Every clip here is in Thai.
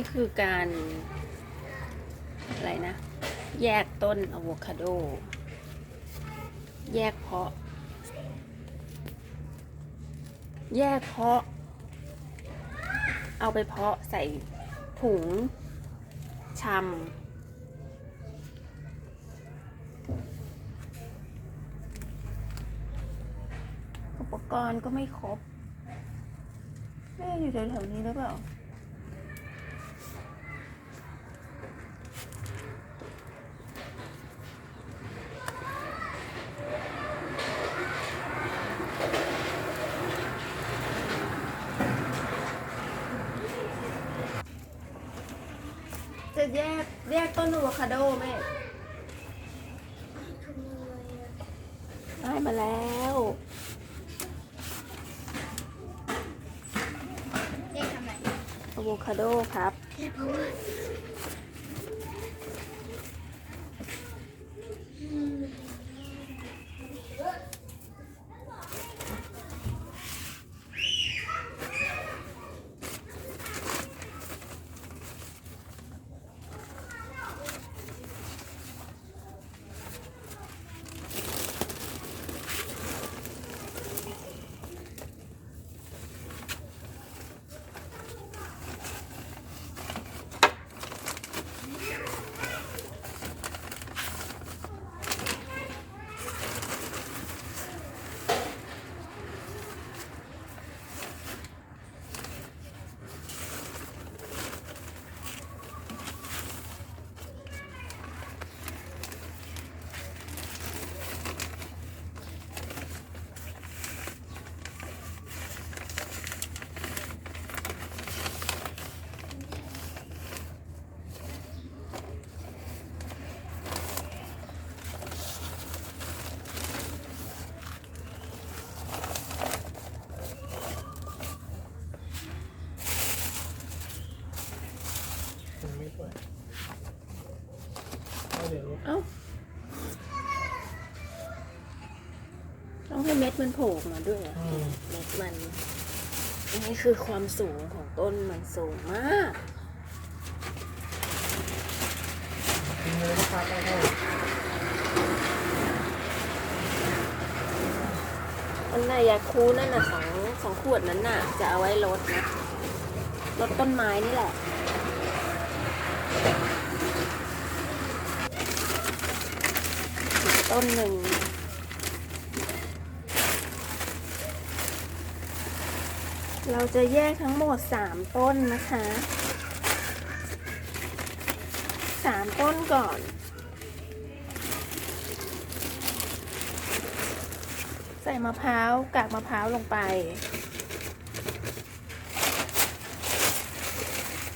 นี่คือการอะไรนะ แยกต้นอะโวคาโด แยกเพาะ แยกเพาะ เอาไปเพาะใส่ถุงชำอุปกรณ์ก็ไม่ครบแม่อยู่แถวๆนี้หรือเปล่า แยกแยกต้นอะโวคาโดแม่ได้มาแล้วเรียกทำไมอะโวคาโดครับเพราะว่า ต้องให้เม็ดมันโผล่ออกมาด้วยเหรออืมเม็ดมัน อันนี้คือความสูงของต้นมันสูงมากทิ้งเลยนะครับแล้วก็อันน่ะยาคูนั่นน่ะสองสองขวดนั้นน่ะ จะเอาไว้ลดนะลดต้นไม้นี่แหละอีกต้นหนึ่ง เราจะแยกทั้งหมดสามต้นนะคะสามต้นก่อน ใส่มะพร้าวกากมะพร้าวลงไป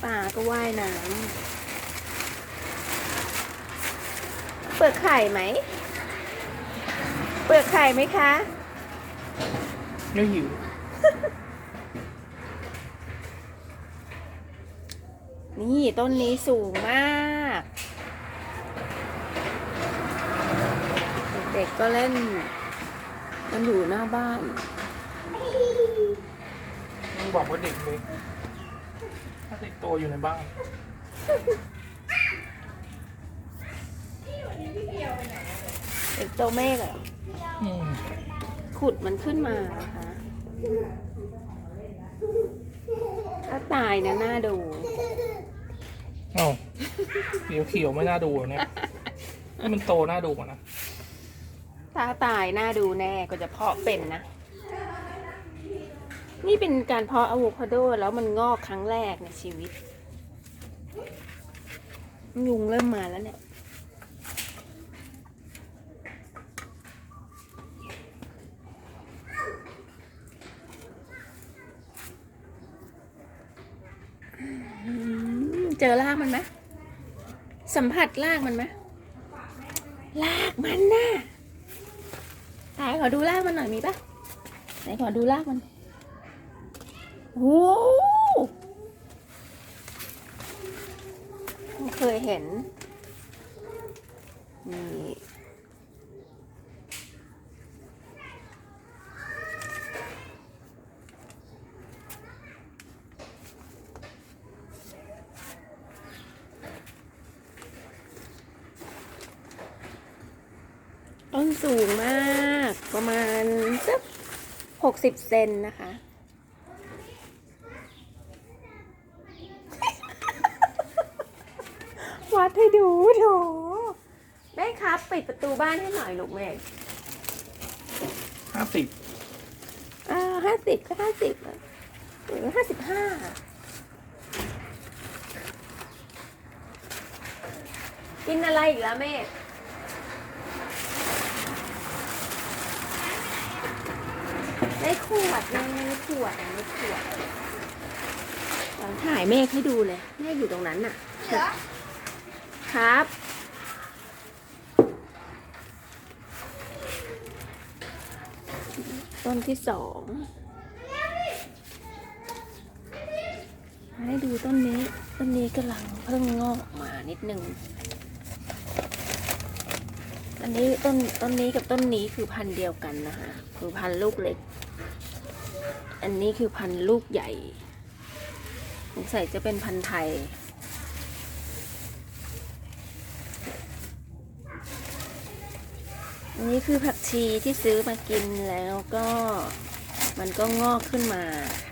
ปลาก็ว่ายน้ำเปลือกไข่ไหม เปลือกไข่ไหมคะ ไม่หิว นี่ต้นนี้สูงมาก เด็กๆก็เล่น มันอยู่หน้าบ้านมึงบอกว่าเด็กเลยถ้าเด็กโตอยู่ในบ้านเด็กโตเมฆอะอืมขุดมันขึ้นมานะคะถ้าตายนะน่าดู เอ้าเขียวเขียวไม่น่าดูเหรอเนี่ยให้มันโตน่าดูกว่านะถ้าตายน่าดูแน่ก็จะเพาะเป็นนะ นี่เป็นการเพาะอะโวคาโดแล้วมันงอกครั้งแรกในชีวิต ยุงเริ่มมาแล้วเนี่ย เจอรากมันไหมสัมผัสรากมันไหมรากมันน่ะตายขอดูรากมันหน่อยมีปะไหนขอดูรากมันโอ้โหเคยเห็นนี่ ต้นสูงมากประมาณสักหกสิบเซนนะคะวัดให้ดูโถแม่ครับ ปิดประตูบ้านให้หน่อยลูกแม่ห้าสิบอ่าห้าสิบก็ห้าสิบหรือห้าสิบห้ากินอะไรอีกแล้วแม่ ใน ขวดในในขวดในขวดลองถ่ายเมฆให้ดูเลยเมฆอยู่ตรงนั้นน่ะเหรอครับ ต้นที่สอง ให้ดูต้นนี้ ต้นนี้กำลังเพิ่งงอกออกมานิดนึงอันนี้ต้นต้นนี้กับต้นนี้คือพันธุ์เดียวกันนะคะคือพันธุ์ลูกเล็ก อันนี้คือพันลูกใหญ่สงสัยจะเป็นพันไทย อันนี้คือผักชีที่ซื้อมากินแล้วก็มันก็งอกขึ้นมาค่ะ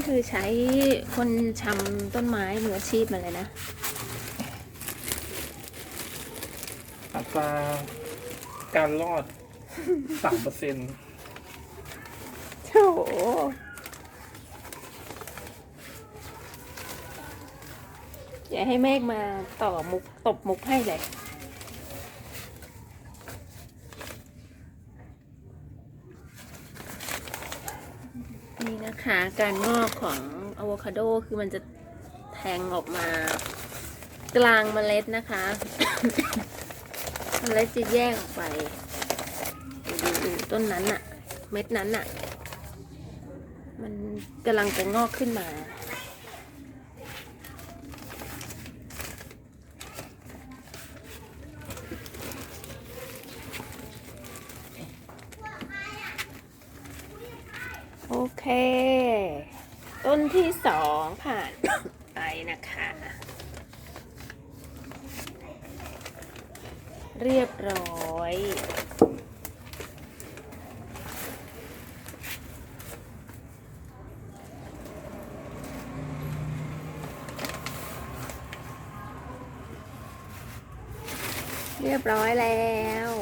นี่คือใช้คนชำต้นไม้มืออาชีพมาเลยนะ อัตราการรอดสามเปอร์เซ็นต์โถอย่าให้เมฆมาต่อมุกตบมุกให้เลย คะการงอกของอะโวคาโดคือมันจะแทงออกมากลางเมล็ดนะคะเมล็ดจะแยกออกไปดูดูต้นนั้นอะเม็ดนั้นอะมันกำลังจะงอกขึ้นมาโอเค ต้นที่สองผ่านไปนะคะ เรียบร้อยเรียบร้อยแล้ว